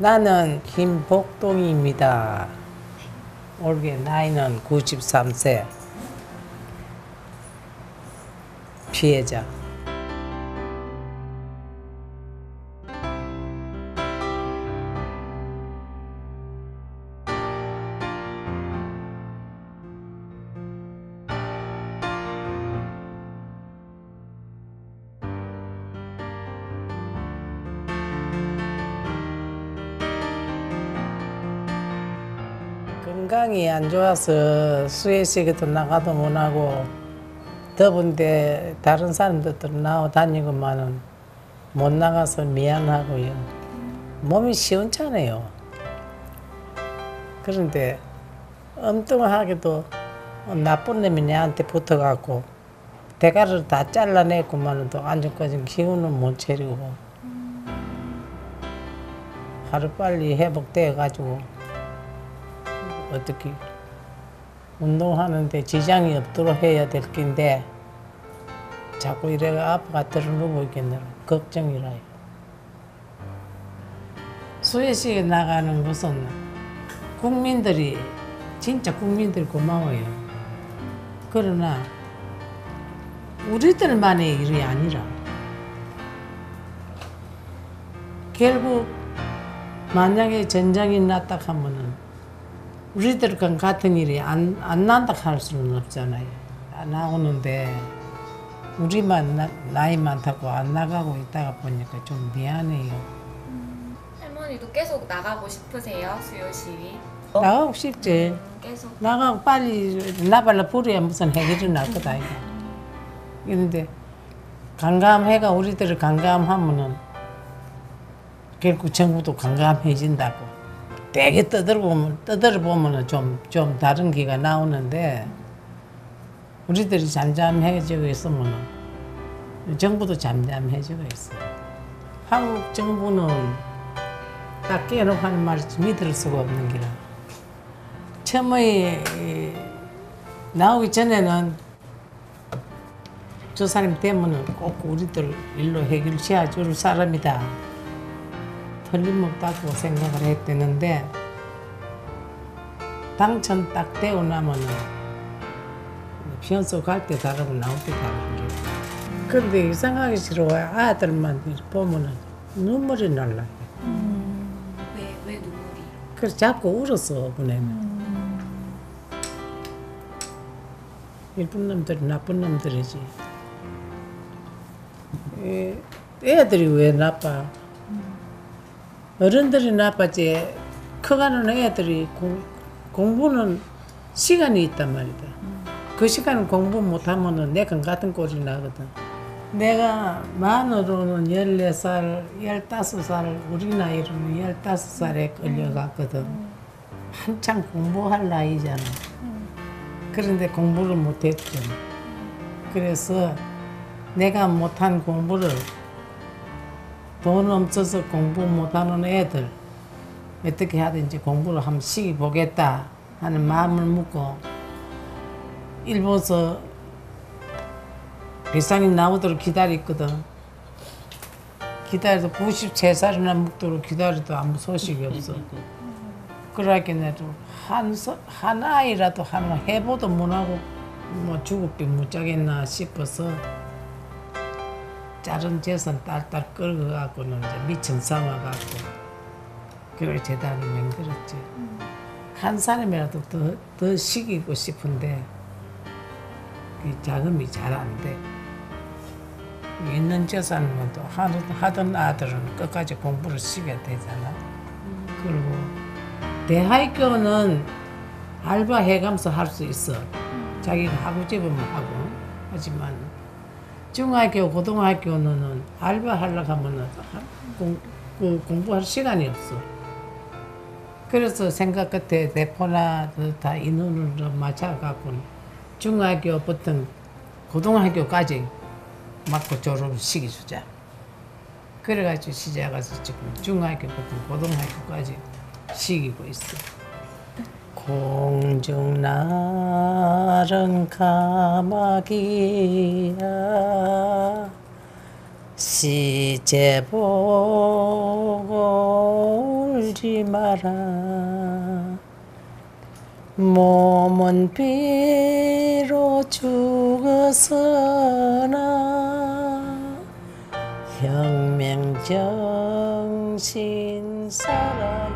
나는 김복동입니다. 올해 나이는 93세. 피해자. 건강이 안 좋아서 수혜식에도 나가도 못하고 더운데 다른 사람들도 나와 다니고만은 못 나가서 미안하고요. 몸이 시원찮아요. 그런데 엉뚱하게도 나쁜 놈이 내한테 붙어갖고 대가를 다 잘라냈구만은 또 안전까지 기운은 못 차리고 하루빨리 회복돼가지고 어떻게 운동하는데 지장이 없도록 해야 될 건데 자꾸 이래가 아파가 들어누고 있겠네요. 걱정이라요. 수혜식에 나가는 것은 국민들이 진짜 국민들이 고마워요. 그러나 우리들만의 일이 아니라 결국 만약에 전쟁이 났다 하면은 우리들 con 같은 일이 안, 안 난다 할 수는 없잖아요. 안 나오는데 우리만 나, 나이 많다고 안 나가고 있다가 보니까 좀 미안해요. 할머니도 계속 나가고 싶으세요? 수요 시위? 나가고 싶지. 계속 나가고 빨리 나발라 부려야 무슨 해결이 날 거다 이거. 그런데 강감해가 우리들을 강감하면은 결국 정부도 강감해진다고. 되게 떠들어보면 떠들어보면은 좀좀 다른 기가 나오는데 우리들이 잠잠해지고 있으면은 정부도 잠잠해지고 있어. 한국 정부는 딱 깨놓고 하는 말이 믿을 수가 없는 기라. 처음에 이, 나오기 전에는 저 사람 때문에 꼭 우리들 일로 해결시켜 줄 사람이다. 틀림없다고 생각을 했대는데 당첨 딱 되고 나면은 피연소 갈 때 다르고 나올 때 다른 게. 그런데 이상하게 싫어요. 아들만 보면은 눈물이 날라. 왜, 왜 눈물이? 그래서 자꾸 울었어 그네는. 일쁜 놈들이 나쁜 놈들이지. 애, 애들이 왜 나빠? 어른들이 나빠지. 커가는 애들이 공, 공부는 시간이 있단 말이다. 그 시간 공부 못하면은 내가 같은 꼴이 나거든. 내가 만으로는 14살, 15살, 우리 나이로는 15살에 끌려갔거든. 한창 공부할 나이잖아. 그런데 공부를 못했죠. 그래서 내가 못한 공부를 돈 없어서 공부 못하는 애들 어떻게 하든지 공부를 한번 시켜보겠다 하는 마음을 먹고 일본서 비상이 나오도록 기다렸거든. 기다려도 93살이나 먹도록 기다려도 아무 소식이 없어. 그러게 내도 한, 서- 한 아이라도 하나 해보도 못하고 뭐 죽을비 못 자겠나 싶어서 자른 재산 딸딸 끌고 갖고는 이제 미천 삼아갖고 그걸 재단을 만들었지. 한 사람이라도 더, 더 시키고 싶은데 그 자금이 잘 안 돼. 있는 재산은 또 하던, 아들은 끝까지 공부를 시켜야 되잖아. 그리고 대학교는 알바 해가면서 할 수 있어. 자기가 하고 싶으면 하고. 하지만 중학교, 고등학교는 알바 하려고 하면은 하- 공, 그 공부할 시간이 없어. 그래서 생각 끝에 대포나 다 인원으로 맞춰갖고 중학교부터 고등학교까지 맞고 졸업을 시켜주자. 그래가지고 시작해서 지금 중학교부터 고등학교까지 시키고 있어. 공중 나른 가마귀야 시제 보고 울지 마라. 몸은 비로 죽었으나 혁명 정신 살아